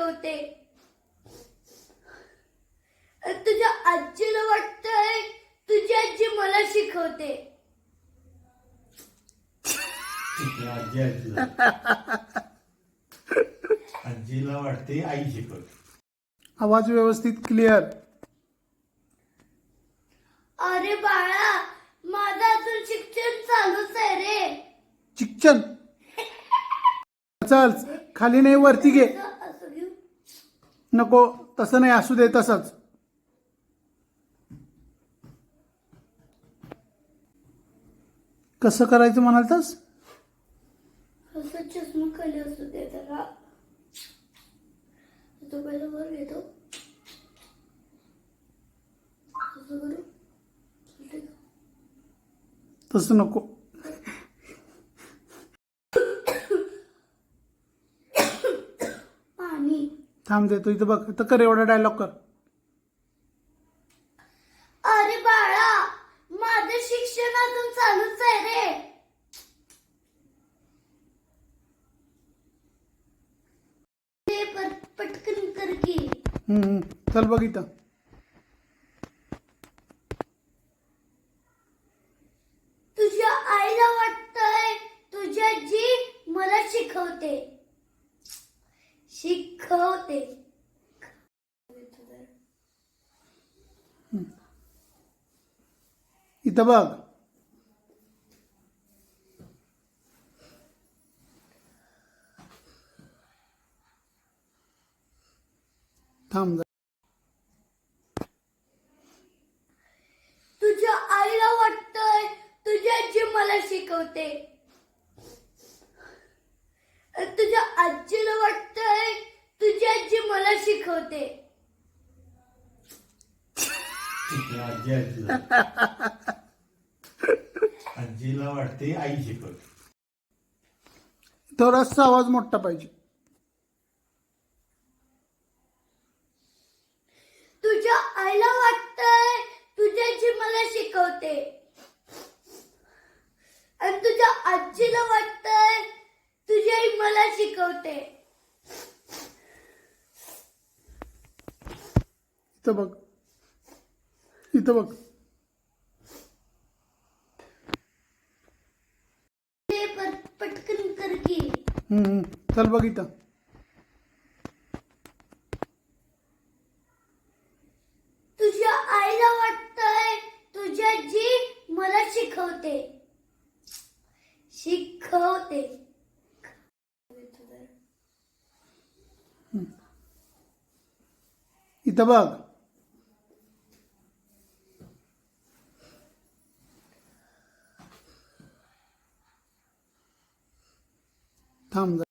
शिकवते तुझ्या आजीला वाटतंय तुझी आजी मला शिकवते. आजी आजीला वाटते आई शिकवते. आवाज व्यवस्थित क्लिअर अरे बाळा माझं अजून शिक्षण चालूच आहे रे. शिक्षण? चल खाली नाही वरती घे. नको तसं नाही असू दे तसंच. कसं करायचं म्हणाल तस चष्मा खाली असू दे जरा. तो पहिला वर घेतो. असं करू. चालतंय का? तसं नको. थांब देतो इथं बघ. तर कर एवढा डायलॉग कर. अरे बाळा माझं शिक्षण अजून चालूच आहे रे. ते पटकन कर की. हम्म, हम्म. चल बघ इथं. तुझ्या आईला वाटतंय तुझी आजी मला शिकवते. शिकवते इथं बघ थांब. तुझ्या आईला वाटतंय तुझी आजी मला शिकवते. तुझ्या आजीला आजी मला शिकवते. आजी आजीला आजीला वाटते आई शिकवते. थोडासा आवाज मोठा पाहिजे. तुझ्या आईला वाटतंय तुझी आजी मला शिकवते. आणि तुझ्या आजीला वाटतंय तुझी आई मला शिकवते. इथं बघ इथं बघ पट- पटकन कर की हम्म, हम्म. चल बघ इथं तुझ्या आईला वाटतंय तुझी आजी मला शिकवते. शिकवते. इथं बघ. थांब जरा.